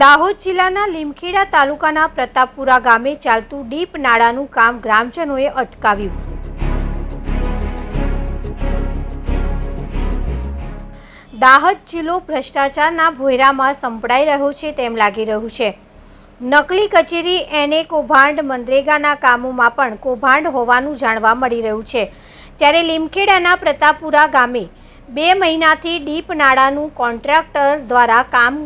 દાહોદ જિલ્લાના લીમખેડા તાલુકાના પ્રતાપપુરા ગામે ચાલતું ડીપ નાળાનું કામ ગ્રામજનોએ અટકાવ્યું. દાહોદ જિલ્લો ભ્રષ્ટાચારના ભોયરામાં સંપડાઈ રહ્યો છે તેમ લાગી રહ્યું છે. નકલી કચેરી એને કૌભાંડ મનરેગાના કામોમાં પણ કૌભાંડ હોવાનું જાણવા મળી રહ્યું છે. ત્યારે લીમખેડાના પ્રતાપપુરા ગામે બે મહિનાથી ડીપ નાળાનું કોન્ટ્રાક્ટર દ્વારા કામ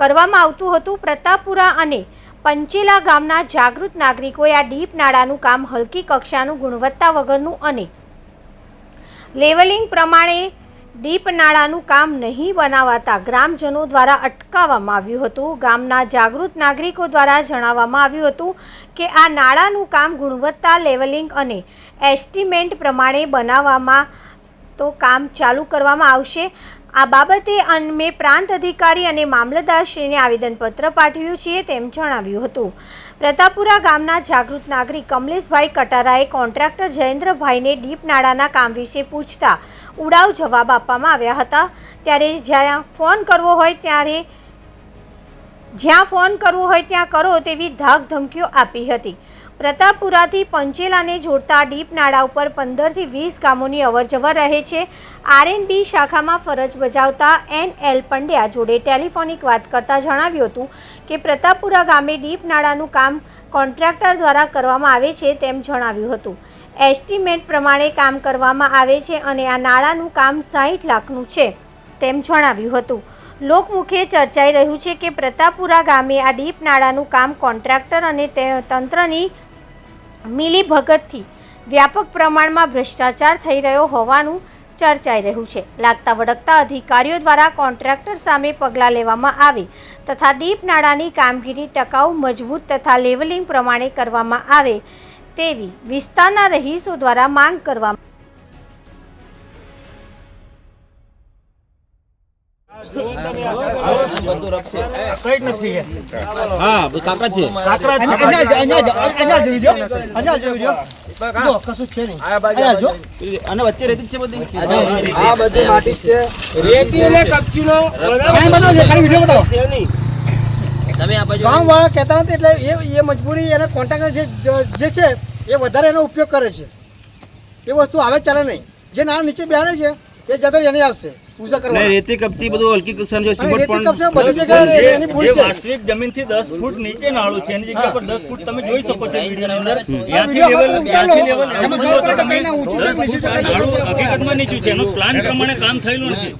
કરવામાં આવતું હતું પ્રતાપપુરા અને પંચેલા ગામના જાગૃત નાગરિકોએ આ ડીપ નાળાનું કામ હલકી કક્ષાનું ગુણવત્તા વગરનું અને લેવલિંગ પ્રમાણે ડીપ નાળાનું કામ નહીં બનાવાતા ગ્રામજનો દ્વારા અટકાવવામાં આવ્યું હતું. ગામના જાગૃત નાગરિકો દ્વારા જણાવવામાં આવ્યું હતું કે આ નાળાનું કામ ગુણવત્તા, લેવલિંગ અને એસ્ટિમેન્ટ પ્રમાણે બનાવવામાં તો કામ ચાલુ કરવામાં આવશે. આ બાબતે અમે પ્રાંત અધિકારી અને મામલતદારશ્રીને આવેદનપત્ર પાઠવ્યું છે તેમ જણાવ્યું હતું. પ્રતાપપુરા ગામના જાગૃત નાગરિક કમલેશભાઈ કટારાએ કોન્ટ્રાક્ટર જયેન્દ્રભાઈને ડીપ નાળાના કામ વિશે પૂછતા ઉડાવ જવાબ આપવામાં આવ્યા હતા. ત્યારે જ્યાં ફોન કરવો હોય ત્યારે, જ્યાં ફોન કરવો હોય ત્યાં કરો તેવી ધાક ધમકીઓ આપી હતી. પ્રતાપપુરાથી પંચેલાને જોડતા ડીપ નાળા ઉપર પંદરથી વીસ ગામોની અવરજવર રહે છે. આરએનબી શાખામાં ફરજ બજાવતા એન એલ પંડ્યા જોડે ટેલિફોનિક વાત કરતા જણાવ્યું હતું કે પ્રતાપપુરા ગામે ડીપ નાળાનું કામ કોન્ટ્રાક્ટર દ્વારા કરવામાં આવે છે તેમ જણાવ્યું હતું. એસ્ટિમેટ પ્રમાણે કામ કરવામાં આવે છે અને આ નાળાનું કામ સાહીઠ લાખનું છે તેમ જણાવ્યું હતું. લોકમુખે ચર્ચાઈ રહ્યું છે કે પ્રતાપપુરા ગામે આ ડીપ નાળાનું કામ કોન્ટ્રાક્ટર અને તે તંત્રની મિલીભગતથી વ્યાપક પ્રમાણમાં ભ્રષ્ટાચાર થઈ રહ્યો હોવાનું ચર્ચાઈ રહ્યું છે. લાગતા વળગતા અધિકારીઓ દ્વારા કોન્ટ્રાક્ટર સામે પગલાં લેવામાં આવે તથા ડીપ નાળાની કામગીરી ટકાઉ મજબૂત તથા લેવલિંગ પ્રમાણે કરવામાં આવે તેવી વિસ્તારના રહીશો દ્વારા માંગ કરવામાં કઈ જ નથી હા. બધું છે. કાકરા છે. અને વચ્ચે રેતી જ છે બધી? આ બધી માટી છે. રેતી અને કપચીનો ગામ વાળા કહેતા નથી એટલે એ એ મજબૂરી એને કોન્ટ્રાક્ટર જે જે છે એ વધારે એનો ઉપયોગ કરે છે. એ વસ્તુ આવે ચાલે નહીં. જે નાના નીચે બેહાડે છે એ જતો એને આવશે. પૂજા ને કરવા રેતી કપતી બધું હલકી કક્ષાનું જે સિમેન્ટ પણ વાસ્તવિક જમીનથી 10 ફૂટ નીચે નાળું છે એની જગ્યા પર દસ ફૂટ તમે જોઈ શકો છો. વિડીયોની અંદર ત્યાંથી લેવલ ત્યાંથી લેવલ એમ જુઓ તો તમે. 10 ફૂટ આ નાળું હકીકતમાં નીચું છે એનું પ્લાન પ્રમાણે કામ થયેલું નથી.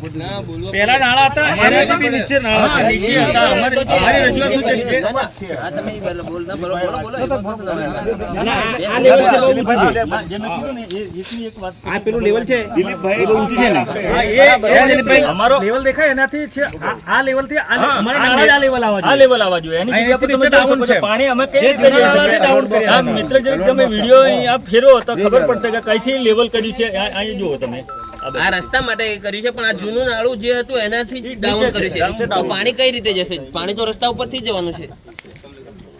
પહેલા નાળા હતા એનાથી નીચે નાળા નીચે હતા. અમારી રજૂઆત શું છે? લેવલ અમારો દેખાય એનાથી છે આ- લેવલથી આ હા, અમારે આ નાળા આ લેવલ આવવા આ જોઈએ. લેવલ આવવા જોઈએ. એની. પાણી અમે કઈ કર્યા હા, મિત્ર જરીક તમે વીડિયો અહીંયા ફેરો તો ખબર પડશે કે કઈથી લેવલ કર્યું છે. આ- અહીં જુઓ તમે. આ રસ્તા માટે કર્યું છે પણ આ જૂનું નાળું જે હતું એનાથી ડાઉન કર્યું છે. તો પાણી કઈ રીતે જશે? પાણી તો રસ્તા ઉપરથી જવાનું છે.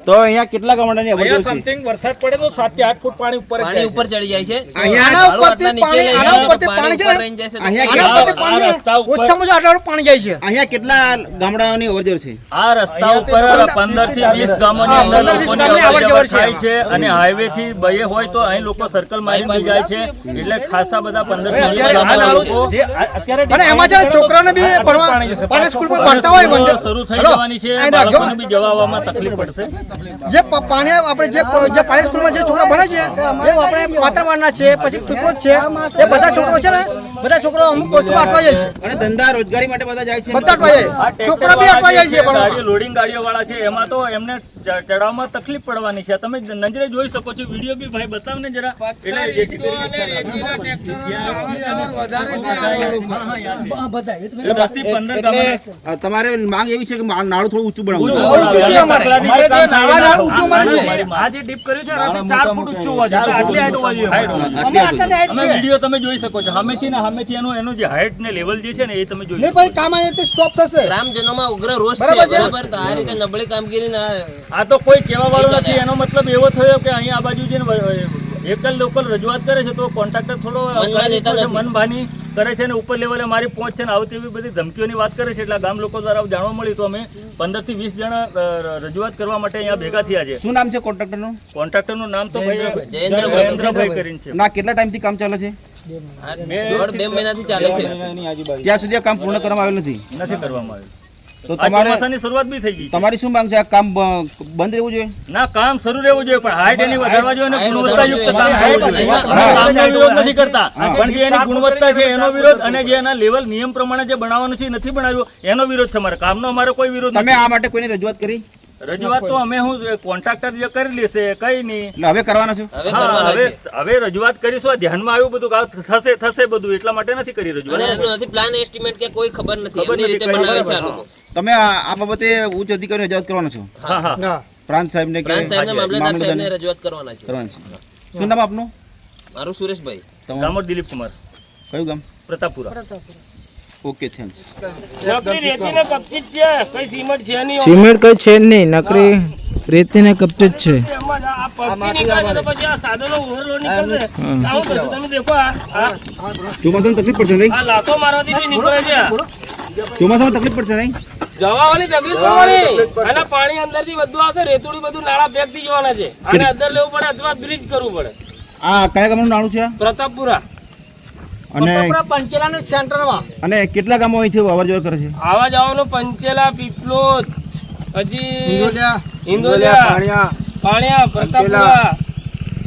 તો અહીંયા કેટલા ગામડાની અહીંયા અવર સમથિંગ વરસાદ પડે તો 7 થી 8 ફૂટ પાણી ઉપર પાણી ઉપર ચડી જાય છે. અહીંયા ઉપરથી નીચે આના ઉપરથી પાણી છે આના ઉપરથી પાણી રસ્તા ઉપર- ઓછામાં ઓછું આટલું પાણી જાય છે. અહીંયા કેટલા ગામડાઓની અવર છે? આ રસ્તા ઉપર પંદરથી વીસ ગામોની અંદર લોકોની અવર થાય છે અને હાઈવે થી બયે હોય તો અહીં લોકો સર્કલ મારી જાય છે. એટલે ખાસા બધા પંદરથી વીસ અત્યારે આ ગામના લોકો જે અત્યારે અને એમાં છે છોકરાને બી ભણવા પાણી જશે. પાણી સ્કૂલમાં ભણતા હોય સ્કૂલો શરૂ થઈ જવાની છે. બાળકોને બી જવાવામાં તકલીફ પડશે. જે પાણી આપણે જે જે પાણી સ્કૂલમાં જે છોકરા ભણે છે એ આપણે માતરવાડના છે પછી પીપળજ છે એ બધા છોકરો છે ને બધા છોકરો અમુક વસ્તુ અટવાઈ જાય છે. અને ધંધા રોજગારી માટે બધા જાય છે. બધા અટવાઈ જાય છોકરા બી ટ્રેક્ટર જાય છે જે લોડિંગ ગાડીઓ વાળા છે એમાં તો એમને ચ- ચડાવવામાં તકલીફ પડવાની છે. તમે નજરે જોઈ શકો છો વીડિયો બી ભાઈ બતાવ ને જરા એટલે તમારે માંગ એવી છે કે નાળું થોડું ઊંચું બનાવવું આ એના નાળું ઊંચું અમારે અમારી જોઈએ. માંગ. આ જે ડીપ કર્યું છે ફૂટ ઊંચું હોવા જોઈએ આટલી હાઈટ હોવા જોઈએ હાઈટ હોવા આટલી હતી. અમે વીડિયો તમે જોઈ શકો છો. સામેથી ને સામેથી એનું એનું જે હાઈટ ને લેવલ જે છે ને એ તમે જોઈ શકો ભાઈ કામ અહીંયાથી સ્ટોપ થશે. ગ્રામજનોમાં ઉગ્ર રોષ છે બરાબર છે. બરાબર? તો આ રીતે નબળી કામગીરી ના આ તો કોઈ કહેવા વાળું નથી. એનો મતલબ એવો થયો કે અહીંયા આ બાજુ જે એકલ લોકલ રજૂઆત કરે છે તો કોન્ટ્રાક્ટર થોડો લેતા મનભાની. કરે છે અને ઉપર લેવલે મારી પહોંચ છે ને આવતી એવી બધી ધમકીઓની વાત કરે છે. એટલે ગામ લોકો દ્વારા જાણવા મળ્યું તો અમે પંદરથી વીસ જણા રજૂઆત કરવા માટે અહીંયા ભેગા થયા છે. શું નામ છે કોન્ટ્રાક્ટરનું કોન્ટ્રાક્ટરનું નામ તો ભાઈ જયેન્દ્રભાઈ. કરીને છે. ના કેટલા ટાઈમથી કામ ચાલે છે? બે મહિનાથી ચાલે છે. ત્યાં સુધી આ કામ પૂર્ણ કરવામાં આવેલ નથી? નથી કરવામાં આવ્યું તો તમારે ચોમાસાની શરૂઆત બી થઈ ગઈ તમારી શું માંગ છે? આ કામ બંધ રહેવું જોઈએ? ના કામ શરૂ રહેવું જોઈએ પણ હાઈટ એની વધારવા જોઈએ અને ગુણવત્તાયુક્ત કામ કામનો વિરોધ નથી કરતા. પણ જે એની ગુણવત્તા છે એનો વિરોધ અને જે એના લેવલ નિયમ પ્રમાણે જે બનાવવાનું છે એ નથી બનાવ્યું. એનો વિરોધ છે અમારે. કામનો અમારો કોઈ વિરોધ તમે આ માટે કોઈને રજૂઆત કરી? રજૂઆત તો અમે હું કોન્ટ્રાક્ટર જે કરી લેશે કઈ નહીં. એટલે હવે કરવાના છે? હવે હવે રજૂઆત કરીશું આ ધ્યાનમાં આવ્યું બધું કે થશે થશે બધું એટલા માટે નથી કરી રજૂઆત. નથી પ્લાન એસ્ટિમેટ કે કોઈ ખબર નથી. ખબર નથી, રીતે બનાવે છે તમે આ બાબતે ઉચ્ચ અધિકારીને રજૂઆત કરવાનો છો? હા હા. પ્રાંત સાહેબને કે પ્રાંત સાહેબને મામલતદાર સાહેબને રજૂઆત કરવાના છે. કરવાની છે. શું નામ આપનું? મારું સુરેશભાઈ. તમારું? દિલીપ કુમાર કયું ગામ? પ્રતાપપુરા ઓકે થેન્ક્સ સિમેન્ટ કઈ છે નહીં નકરી રેતી ને કપચી જ છે. ચોમાસામાં તકલીફ પડશે નહીં? ચોમાસામાં તકલીફ પડશે નહીં? જવાની તકલીફ પડવાની અને પાણી અંદરથી બધું આવશે રેતુડી બધું નાળા થઈ જવાના છે. અને અંદર લેવું પડે અથવા બ્રિજ કરવું પડે. આ કયા ગામનું નાણું છે પ્રતાપપુરા. અને પંચેલાના સેન્ટરમાં અને કેટલા ગામો અહીં છે અવર જવર કરે છે? આવા જવાનું પંચેલા પીપલોદ હજી ઇન્દોલિયા, પાણિયા, પાણિયા પ્રતાપપુરા.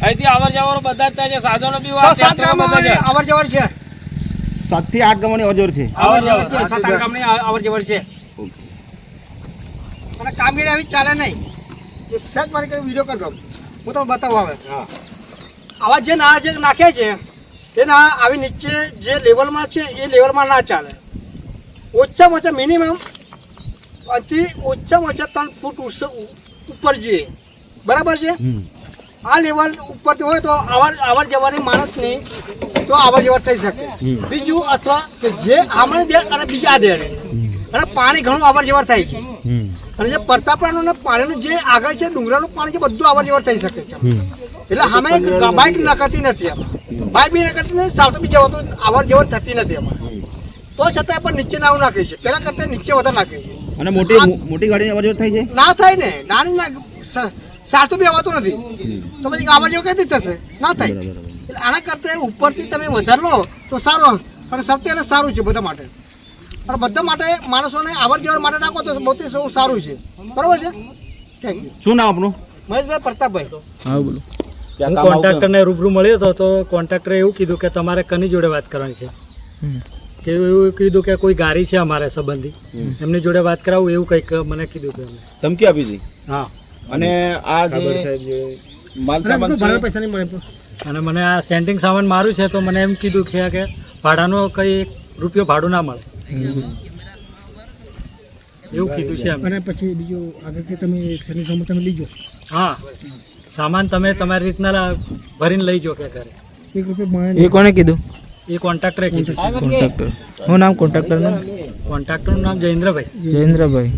અહીંથી આવર જવાનું બધા થાય છે. સાધનો બી. અવર જવર છે. સાતથી આઠ ગામોની અવર જવર છે? અવર જવર છે સાત આઠ ગામની અવર જવર છે. અને કામગીરી આવી ચાલે નહીં. એક સહેજ મારી કઈ વીડિયો કરી દઉં હું તમને બતાવું હવે. આવા જે નાળા જે નાખ્યા છે નાળા આવી નીચે જે લેવલમાં છે એ લેવલમાં ના ચાલે. ઓછામાં ઓછા મિનિમમ અતિ ઓછામાં ઓછા ત્રણ ફૂટ ઉપર જોઈએ. બરાબર છે? આ લેવલ ઉપરથી હોય તો અવર આવર જવાની માણસની તો આવર જવર થઈ શકે. બીજું અથવા કે જે આમણે દેર અને બીજા દે. અને પાણી ઘણું અવર જવર થાય છે. અને જે પરતાપરાનું અને પાણીનું જે આગળ છે ડુંગરાનું પાણી છે બધું અવર જવર થઈ શકે છે. એટલે અમે બાઇક નકરતી નથી એમાં બાઇક બી કરતા નથી બી જવાતું આવર જવર થતી નથી એમાં. તો છતાં પણ નીચે નાવું નાખીએ છે. પહેલાં કરતાં નીચે વધારે નાખીએ છે. અને મોટી મોટી ગાડી અવર જવર થાય છે? ના થાય ને. નાની ના સાચું બી આવતું નથી. તો પછી આવર જેવું કઈ થશે? ના થાય. એટલે આના કરતા ઉપરથી તમે વધારે લો તો સારું. અને સૌથી એને સારું છે બધા માટે. અને બધા માટે માણસોને આવર જવર માટે નાખો તો બહુ સૌ સારું છે. બરોબર છે? થેન્ક યુ શું નામ આપનું? મહેશભાઈ પ્રતાપભાઈ. હા બોલો. હું કોન્ટ્રાક્ટરને રૂબરૂ મળ્યો હતો તો કોન્ટ્રાક્ટરે એવું કીધું કે તમારે કની જોડે વાત કરવાની છે? કે એવું કીધું કે કોઈ ગાડી છે અમારે સંબંધી. એમની જોડે વાત કરાવું એવું કંઈક મને કીધું હતું ધમકી આપી હતી? હા. અને આ જે માલ સામાન છે? પૈસા નહીં મળે અને મને આ સેન્ટિંગ સામાન મારું છે તો મને એમ કીધું કે કે ભાડાનો કંઈ એક રૂપિયો ભાડું ના મળે. એવું કીધું છે અને પછી બીજું આગળ કે તમે શનિ તમે લીજો. હા. સામાન તમે તમારી રીતના ભરીને લઈ જાઓ કે ઘરે. એ કોને કીધું? એ કોન્ટ્રાક્ટરે કીધું. કોન્ટ્રાક્ટર. શું નામ કોન્ટ્રાક્ટરનું? કોન્ટ્રાક્ટરનું નામ જયેન્દ્રભાઈ. જયેન્દ્રભાઈ.